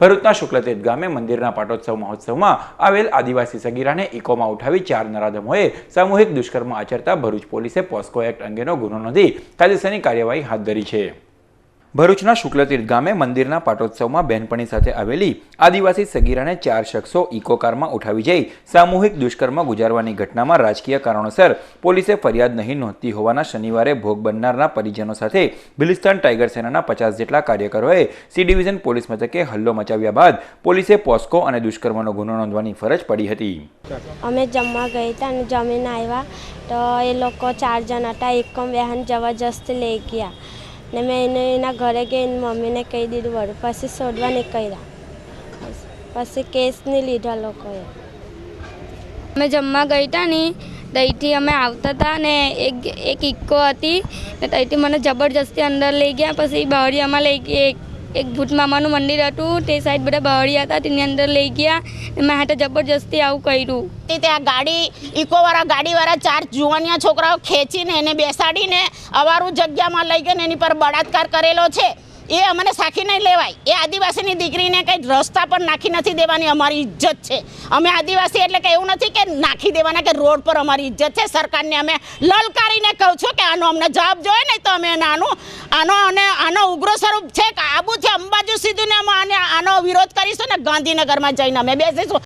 ભરૂચના શુક્લતીર્થ ગામે મંદિરના પાટોત્સવ મહોત્સવમાં આવેલ આદિવાસી સગીરાને ઇકોમાં ઉઠાવી ચાર નરાધમોએ સામૂહિક દુષ્કર્મ આચરતા ભરૂચ પોલીસે પોસ્કો એક્ટ અંગેનો ગુનો નોંધી કાયદેસરની કાર્યવાહી હાથ ધરી છે. ભરૂચના શુક્લતીર્થ ગામે મંદિરના પાટોત્સવમાં બહેનપણી સાથે આવેલી આદિવાસી સગીરાને ચાર શખ્સો ઇકો કારમાં ઉઠાવી જઈ સામૂહિક દુષ્કર્મ ગુજારવાની ઘટનામાં રાજકીય કારણોસર પોલીસે ફરિયાદ નહીં નોંધતી હોવાના શનિવારે ભોગ બનનારના પરિજનો સાથે બિલિસ્તાન ટાઈગર સેનાના પચાસ જેટલા કાર્યકરોએ સી ડિવિઝન પોલીસ મથકે હલ્લો મચાવ્યા બાદ પોલીસે પોસ્કો અને દુષ્કર્મનો ગુનો નોંધવાની ફરજ પડી હતી. અમે જમવા ગયા હતા અને જમીને આવ્યા તો એ લોકો ચાર જણ હતા. એકમ બહેન જબરજસ્ત લઈ ગયા. ને મેં એને એના ઘરે ગઈને મમ્મીને કહી દીધું વળી પછી શોધવા નહીં કર્યા પછી કેસ નહીં લીધા લોકોએ. અમે જમવા ગયા હતા ને ત્યાંથી અમે આવતા હતા ને એક એક ઇક્કો હતી ને ત્યાંથી મને જબરજસ્તી અંદર લઈ ગયા, પછી બહારી અમે લઈ ગયા એક ભૂત મામાનું મંદિર હતું, તે સાઈડ બધા બહરિયા હતા, તેની અંદર લઈ ગયા મેં હાથે જબરજસ્તી આવું કર્યું. તે ત્યાં ગાડી, ઇકોવાળા ગાડીવાળા ચાર જુવાનિયા છોકરાઓ ખેંચીને એને બેસાડીને અવારું જગ્યામાં લઈ ગઈને એની પર બળાત્કાર કરેલો છે. એ અમને સાખી નહીં લેવાય. એ આદિવાસીની દીકરીને કંઈ રસ્તા પર નાખી નથી દેવાની, અમારી ઇજ્જત છે. અમે આદિવાસી એટલે કે એવું નથી કે નાખી દેવાના કે રોડ પર અમારી ઇજ્જત છે. સરકારને અમે લલકારીને કહું છું કે આનો અમને જવાબ જોઈએ નહીં તો અમે આનું, આનો અને આનો ઉગ્ર સ્વરૂપ છે. કે આબુથી અંબાજુ સીધું ને અમે આનો વિરોધ કરીશું ને ગાંધીનગરમાં જઈને અમે બેસીશું.